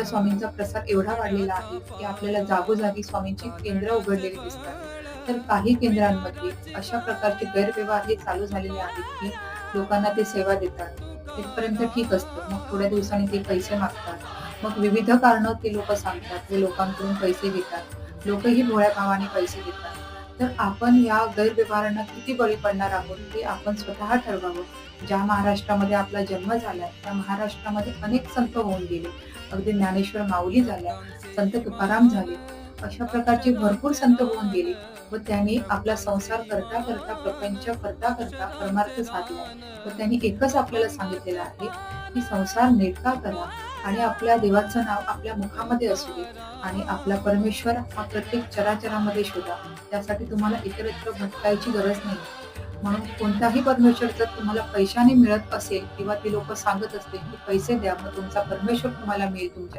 त्या स्वामींचा प्रसार एवढा वाढलेला आहे की आपल्याला जागोजागी स्वामींची केंद्र उघडलेली दिसतात. तर काही केंद्रांमध्ये अशा प्रकारचे गैरव्यवहार हे चालू झालेले आहेत की लोकांना ते सेवा देतात. तिथपर्यंत ठीक असतं. मग थोड्या दिवसांनी ते पैसे मागतात. मग विविध कारणं ते लोक सांगतात. ते लोकांकडून पैसे घेतात. लोकही भोळ्या भावाने पैसे देतात तर आपण या गैरव्यवहारांना किती बळी पडणार आहोत ते आपण स्वतः ठरवावं. ज्या महाराष्ट्रामध्ये आपला जन्म झाला त्या महाराष्ट्रामध्ये अनेक संत होऊन गेले. अगदी ज्ञानेश्वर माऊली झाल्या संत तुकाराम झाले अशा प्रकारचे भरपूर संत होऊन गेले व त्यांनी आपला संसार करता करता प्रपंच करता करता परमार्थ साधला. व त्यांनी एकच आपल्याला सांगितलेलं आहे की संसार नेटका करा. आणि आपल्या देवाचं नाव आपल्या मुखामध्ये असू दे. आणि आपला परमेश्वर हा प्रत्येक चराचरामध्ये शोधा. त्यासाठी तुम्हाला इतरत्र भटकायची गरज नाही. म्हणून कोणताही परमेश्वर जर तुम्हाला पैशाने मिळत असेल किंवा ते लोक सांगत असतील की पैसे द्या मग तुमचा परमेश्वर तुम्हाला मिळेल तुमच्या